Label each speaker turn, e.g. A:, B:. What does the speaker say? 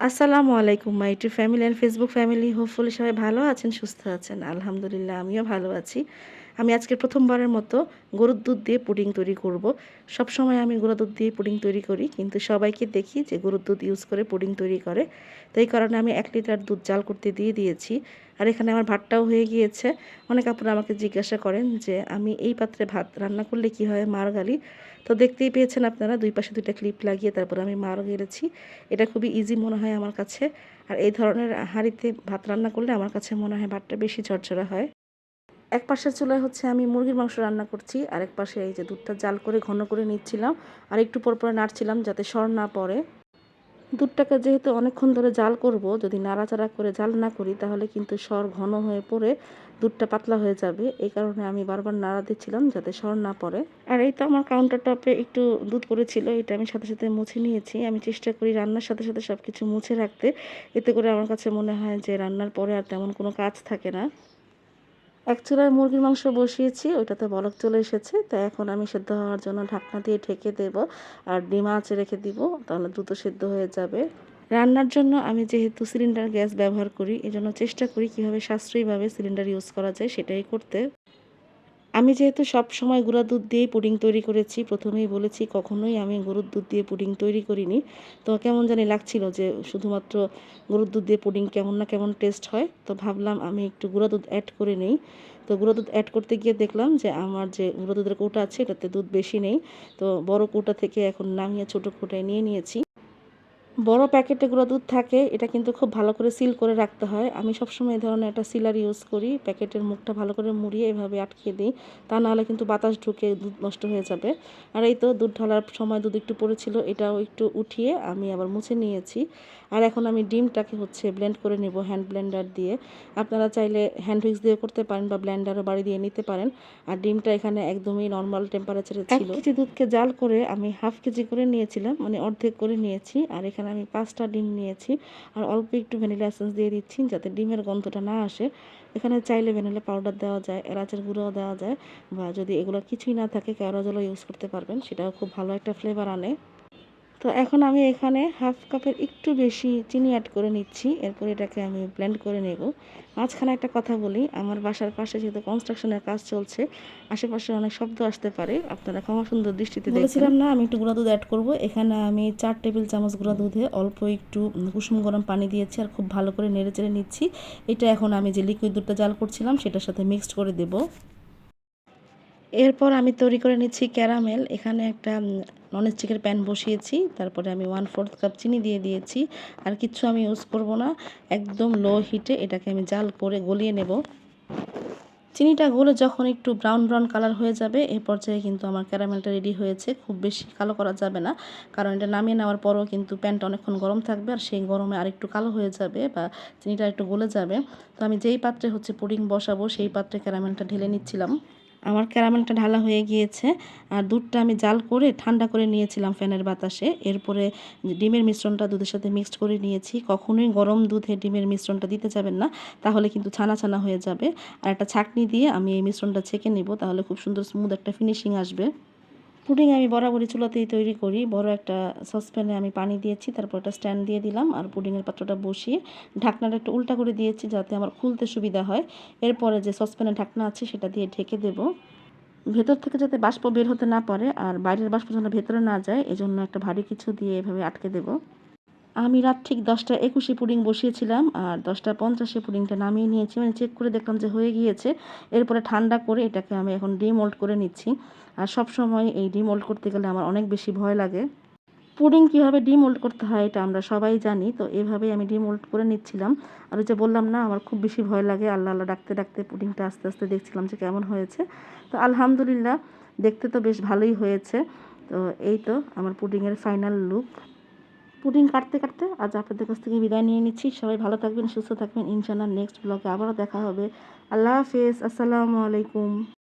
A: আসসালামু আলাইকুম my family and Facebook family hopefully সবাই ভালো আছেন, সুস্থ আছেন। আলহামদুলিল্লাহ, আমিও ভালো আছি। আমি আজকে প্রথমবারের মতো গরুর দুধ দিয়ে পুডিং তৈরি করব। সব সময় আমি গরুর দুধ দিয়ে পুডিং তৈরি করি, কিন্তু সবাইকে দেখি যে গরুর দুধ ইউজ করে পুডিং তৈরি করে। তো এই কারণে আমি এক লিটার দুধ জাল করতে দিয়ে দিয়েছি। আর এখানে আমার ভাতটাও হয়ে গিয়েছে। অনেক আপনারা আমাকে জিজ্ঞাসা করেন যে, আমি এই পাত্রে ভাত রান্না করলে কি হয় মার গালি? তো দেখতেই পেয়েছেন আপনারা, দুই পাশে দুইটা ক্লিপ লাগিয়ে তারপর আমি মার গেড়েছি। এটা খুবই ইজি মনে হয় আমার কাছে। আর এই ধরনের হাঁড়িতে ভাত রান্না করলে আমার কাছে মনে হয় ভাতটা বেশি ঝরঝরা হয়। এক পাশের চুলায় হচ্ছে আমি মুরগির মাংস রান্না করছি, আর এক পাশে এই যে দুধটা জাল করে ঘন করে নিচ্ছিলাম, আর একটু পর পরে নাড়ছিলাম যাতে সর না পড়ে। দুধটাকে যেহেতু অনেকক্ষণ ধরে জাল করব, যদি নাড়াচাড়া করে জাল না করি, তাহলে কিন্তু সর ঘন হয়ে পড়ে দুধটা পাতলা হয়ে যাবে। এই কারণে আমি বারবার নাড়া দিচ্ছিলাম যাতে সর না পড়ে। আর এই তো আমার কাউন্টার টপে একটু দুধ পড়েছিল, এটা আমি সাথে সাথে মুছে নিয়েছি। আমি চেষ্টা করি রান্নার সাথে সাথে সব কিছু মুছে রাখতে। এতে করে আমার কাছে মনে হয় যে রান্নার পরে আর তেমন কোনো কাজ থাকে না। এক মুরগির মাংস বসিয়েছি, ওইটাতে বলক চলে এসেছে, তো এখন আমি সেদ্ধ হওয়ার জন্য ঢাকনা দিয়ে ঢেকে দেব আর ডিম আঁচে রেখে দিব, তাহলে দ্রুত সেদ্ধ হয়ে যাবে। রান্নার জন্য আমি যেহেতু সিলিন্ডার গ্যাস ব্যবহার করি, এজন্য চেষ্টা করি কীভাবে সাশ্রয়ীভাবে সিলিন্ডার ইউজ করা যায় সেটাই করতে। আমি যেহেতু সব সময় গুঁড়া দুধ দিয়েই পুডিং তৈরি করেছি, প্রথমেই বলেছি কখনোই আমি গরুর দুধ দিয়ে পুডিং তৈরি করিনি। তো কেমন জানি লাগছিল যে শুধুমাত্র গরুর দুধ দিয়ে পুডিং কেমন না কেমন টেস্ট হয়, তো ভাবলাম আমি একটু গুঁড়া দুধ অ্যাড করে নেই। তো গুঁড়ো দুধ অ্যাড করতে গিয়ে দেখলাম যে আমার যে গুঁড়ো দুধের কৌটা আছে, এটাতে দুধ বেশি নেই। তো বড় কৌটা থেকে এখন নামিয়ে ছোটো কৌটায় নিয়ে নিয়েছি। বড় প্যাকেটে গুঁড়ো দুধ থাকে এটা কিন্তু খুব ভালো করে সিল করে রাখতে হয়। আমি সবসময় এই ধরনের একটা সিলার ইউজ করি প্যাকেটের মুখটা ভালো করে মুড়িয়ে এভাবে আটকে দিই তা নাহলে কিন্তু বাতাস ঢুকে দুধ নষ্ট হয়ে যাবে। আর এই তো দুধ ঢালার সময় দুধ একটু পড়েছিল এটাও একটু উঠিয়ে আমি আবার মুছে নিয়েছি। আর এখন আমি ডিমটাকে হচ্ছে ব্লেন্ড করে নেব হ্যান্ড ব্লেন্ডার দিয়ে। আপনারা চাইলে হ্যান্ড হুইক্স দিয়ে করতে পারেন বা ব্লেন্ডারও বাড়ি দিয়ে নিতে পারেন। আর ডিমটা এখানে একদমই নর্মাল টেম্পারেচারে ছিল। কেজি দুধকে জাল করে আমি হাফ কেজি করে নিয়েছিলাম মানে অর্ধেক করে নিয়েছি। আর এখানে আমি পাঁচটা ডিম নিয়েছি আর অল্প একটু ভ্যানিলা এসেন্স দিয়ে দিচ্ছি যাতে ডিমের গন্ধটা না আসে। এখানে চাইলে ভ্যানিলা পাউডার দেওয়া যায়, এলাচের গুঁড়োও দেওয়া যায় বা যদি এগুলো কিছুই না থাকে, কেওড়া জলও ইউজ করতে পারবেন, সেটাও খুব ভালো একটা ফ্লেভার আনে। তো এখন আমি এখানে হাফ কাপের একটু বেশি চিনি অ্যাড করে নিচ্ছি। এরপর এটাকে আমি ব্লেন্ড করে নেব। মাঝখানে একটা কথা বলি, আমার বাসার পাশে যেহেতু কনস্ট্রাকশনের কাজ চলছে, আশেপাশে অনেক শব্দ আসতে পারে, আপনারা ক্ষমা সুন্দর দৃষ্টিতে বলেছিলাম না, আমি একটু গুঁড়া দুধ অ্যাড করব। এখানে আমি চার টেবিল চামচ গুঁড়া দুধে অল্প একটু কুসুম গরম পানি দিয়েছি আর খুব ভালো করে নেড়ে চেড়ে নিচ্ছি। এটা এখন আমি যে লিকুইড দুধটা জাল করছিলাম, সেটার সাথে মিক্সড করে দেবো। এরপর আমি তৈরি করে নিচ্ছি ক্যারামেল। এখানে একটা ননস্টিকের প্যান বসিয়েছি। তারপরে আমি ওয়ান ফোর্থ কাপ চিনি দিয়ে দিয়েছি। আর কিচ্ছু আমি ইউজ করব না। একদম লো হিটে এটাকে আমি জাল করে গলিয়ে নেব। চিনিটা গলে যখন একটু ব্রাউন ব্রাউন কালার হয়ে যাবে এই পর্যায়ে কিন্তু আমার ক্যারামেলটা রেডি হয়েছে। খুব বেশি কালো করা যাবে না। কারণ এটা নামিয়ে নেওয়ার পরও কিন্তু প্যানটা অনেকক্ষণ গরম থাকবে আর সেই গরমে আর একটু কালো হয়ে যাবে বা চিনিটা একটু গলে যাবে। তো আমি যেই পাত্রে হচ্ছে পুডিং বসাবো, সেই পাত্রে ক্যারামেলটা ঢেলে নিচ্ছিলাম। আমার ক্যারামেলটা ঢালা হয়ে গিয়েছে আর দুধটা আমি জাল করে ঠান্ডা করে নিয়েছিলাম ফ্যানের বাতাসে। এরপরে ডিমের মিশ্রণটা দুধের সাথে মিক্সড করে নিয়েছি। কখনোই গরম দুধে ডিমের মিশ্রণটা দিতে যাবেন না, তাহলে কিন্তু ছানা ছানা হয়ে যাবে। আর একটা ছাকনি দিয়ে আমি এই মিশ্রণটা ছেঁকে নেব, তাহলে খুব সুন্দর স্মুথ একটা ফিনিশিং আসবে। পুডিং আমি বরাবরই চুলাতেই তৈরি করি। বড় একটা সসপ্যানে আমি পানি দিয়েছি, তারপর একটা স্ট্যান্ড দিয়ে দিলাম আর পুডিংয়ের পাত্রটা বসিয়ে ঢাকনাটা একটু উল্টা করে দিয়েছি যাতে আমার খুলতে সুবিধা হয়। এরপরে যে সসপ্যানে ঢাকনা আছে সেটা দিয়ে ঢেকে দেব। ভেতর থেকে যাতে বাষ্প বের হতে না পারে আর বাইরের বাষ্প যেন ভেতরে না যায়, এজন্য একটা ভারী কিছু দিয়ে এভাবে আটকে দেবো। আমি রাত ঠিক দশটা একুশে পুডিং বসিয়েছিলাম আর দশটা পঞ্চাশে পুডিংটা নামিয়ে নিয়েছি। মানে চেক করে দেখলাম যে হয়ে গিয়েছে। এরপরে ঠান্ডা করে এটাকে আমি এখন ডিমোল্ড করে নিচ্ছি। আর সব সময় এই ডিমোল্ড করতে গেলে আমার অনেক বেশি ভয় লাগে। পুডিং কীভাবে ডিমোল্ড করতে হয় এটা আমরা সবাই জানি, তো এভাবেই আমি ডিমোল্ড করে নিচ্ছিলাম। আর ওই যে বললাম না, আমার খুব বেশি ভয় লাগে। আল্লাহ আল্লাহ ডাকতে ডাকতে পুডিংটা আস্তে আস্তে দেখছিলাম যে কেমন হয়েছে। তো আলহামদুলিল্লাহ দেখতে তো বেশ ভালোই হয়েছে। তো এই তো আমার পুডিংয়ের ফাইনাল লুক পুডিং কাটতে কাটতে আজ আপনাদের কাছ থেকে বিদায় নিয়ে নিচ্ছি। সবাই ভালো থাকবেন, সুস্থ থাকবেন। ইনশাল্লাহ নেক্সট ব্লগে আবারও দেখা হবে। আল্লাহ হাফেজ, আসসালামু আলাইকুম।